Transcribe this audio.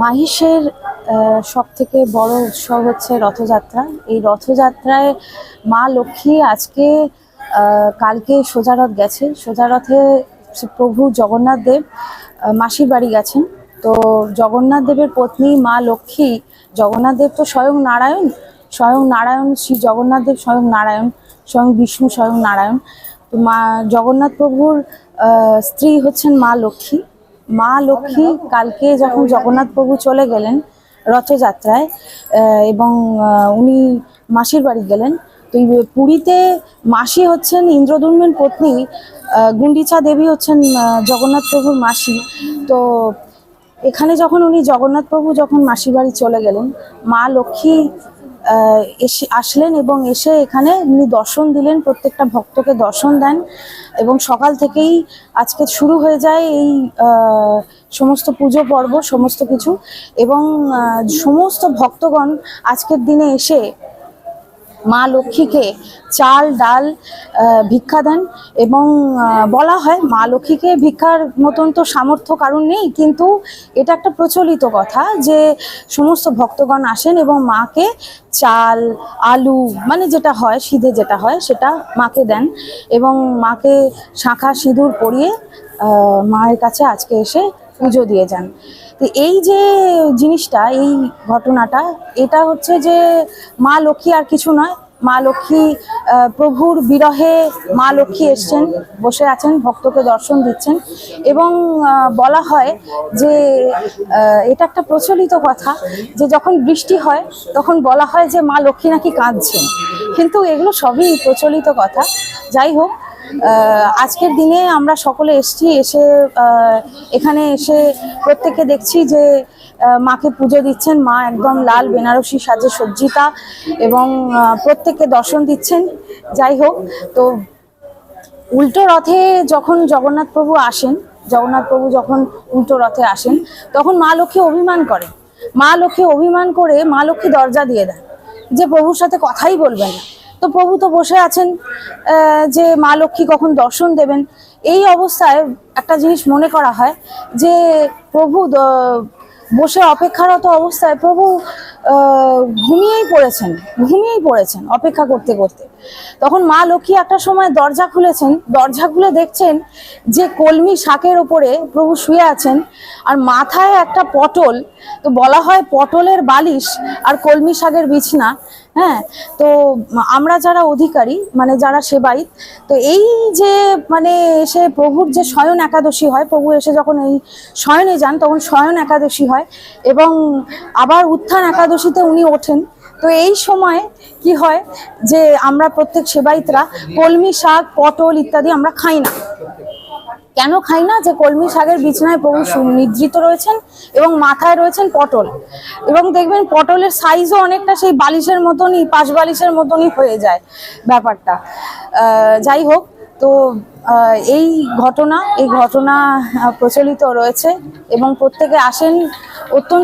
মাহিষের সব থেকে বড় উৎসব হচ্ছে রথযাত্রা। এই রথযাত্রায় মা লক্ষ্মী আজকে কালকে সোজারথ গেছে। সোজারথে প্রভু জগন্নাথ দেব মাসির বাড়ি গেছেন। তো জগন্নাথ দেবের পত্নী মা লক্ষ্মী, জগন্নাথ দেব তো স্বয়ং নারায়ণ স্বয়ং নারায়ণ শ্রী জগন্নাথ দেব স্বয়ং নারায়ণ, স্বয়ং বিষ্ণু স্বয়ং নারায়ণ। তো মা, জগন্নাথ প্রভুর স্ত্রী হচ্ছেন মা লক্ষ্মী। মা লক্ষ্মী কালকে যখন জগন্নাথ প্রভু চলে গেলেন রথযাত্রায় এবং উনি মাসির বাড়ি গেলেন, তো পুরীতে মাসি হচ্ছেন ইন্দ্রদুম্নের পত্নী গুন্ডিচা দেবী হচ্ছেন জগন্নাথ প্রভুর মাসি। তো এখানে যখন উনি জগন্নাথ প্রভু যখন মাসির বাড়ি চলে গেলেন, মা লক্ষ্মী এসে আসলেন এবং এসে এখানে উনি দর্শন দিলেন, প্রত্যেকটা ভক্তকে দর্শন দেন এবং সকাল থেকেই আজকে শুরু হয়ে যায় এই সমস্ত পুজো পর্ব, সমস্ত কিছু এবং সমস্ত ভক্তগণ আজকের দিনে এসে মা লক্ষ্মীকে চাল, ডাল ভিক্ষা দেন এবং বলা হয় মা লক্ষ্মীকে ভিক্ষার মতন তো সামর্থ্য কারণ নেই, কিন্তু এটা একটা প্রচলিত কথা যে সমস্ত ভক্তগণ আসেন এবং মাকে চাল, আলু মানে যেটা হয়, সিধে যেটা হয়, সেটা মাকে দেন এবং মাকে শাঁখা সিঁদুর পরিয়ে মায়ের কাছে আজকে এসে পুজো দিয়ে যান। তো এই যে জিনিসটা, এই ঘটনাটা, এটা হচ্ছে যে মা লক্ষ্মী আর কিছু নয়, মা লক্ষ্মী প্রভুর বিরহে মা লক্ষ্মী এসছেন, বসে আছেন, ভক্তকে দর্শন দিচ্ছেন এবং বলা হয় যে এটা একটা প্রচলিত কথা যে যখন বৃষ্টি হয়, তখন বলা হয় যে মা লক্ষ্মী নাকি কাঁদছেন। কিন্তু এগুলো সবই প্রচলিত কথা। যাই হোক আজকের দিনে আমরা সকলে এসছি, এসে এখানে এসে প্রত্যেকে দেখছি যে মাকে পুজো দিচ্ছেন। মা একদম লাল বেনারসি সাজে সজ্জিতা এবং প্রত্যেককে দর্শন দিচ্ছেন। যাই হোক, তো উল্টো রথে যখন জগন্নাথ প্রভু আসেন, জগন্নাথ প্রভু যখন উল্টো রথে আসেন, তখন মা লক্ষ্মী অভিমান করে। মা লক্ষ্মী অভিমান করে মা লক্ষ্মী দরজা দিয়ে দেন যে, প্রভুর সাথে কথাই বলবেন না। তো প্রভু তো বসে আছেন যে মা লক্ষ্মী কখন দর্শন দেবেন, এই অবস্থায় একটা জিনিস মনে করা হয় যে প্রভু বসে অপেক্ষারত অবস্থায় প্রভু ঘুমিয়েই পড়েছেন ঘুমিয়েই পড়েছেন অপেক্ষা করতে করতে। তখন মা লক্ষ্মী একটা সময় দরজা খুলেছেন, দরজা খুলে দেখছেন যে কলমি শাকের ওপরে প্রভু শুয়ে আছেন আর মাথায় একটা পটল, তো বলা হয় পটলের বালিশ আর কলমি শাকের বিছনা হ্যাঁ? তো আমরা যারা অধিকারী মানে যারা সেবায়িত, তো এই যে মানে এসে প্রভুর যে স্বয়ন একাদশী হয়, প্রভু এসে যখন এই শয়নে যান তখন শয়ন একাদশী হয় এবং আবার উত্থান একাদশীতে উনি ওঠেন। তো এই সময় কি হয় যে আমরা প্রত্যেক সেবায়িতরা কলমি শাক, পটল ইত্যাদি আমরা খাই না। কেন খাই না? যে কলমি শাকের বিছানায় প্রভু নিদ্রিত রয়েছেন এবং মাথায় রয়েছেন পটল। এবং দেখবেন পটলের সাইজও অনেকটা সেই বালিশের মতনই, পাশ বালিশের মতনই হয়ে যায় ব্যাপারটা। যাই হোক, তো এই ঘটনা এই ঘটনা প্রচলিত রয়েছে এবং প্রত্যেকে আসেন অত্যন্ত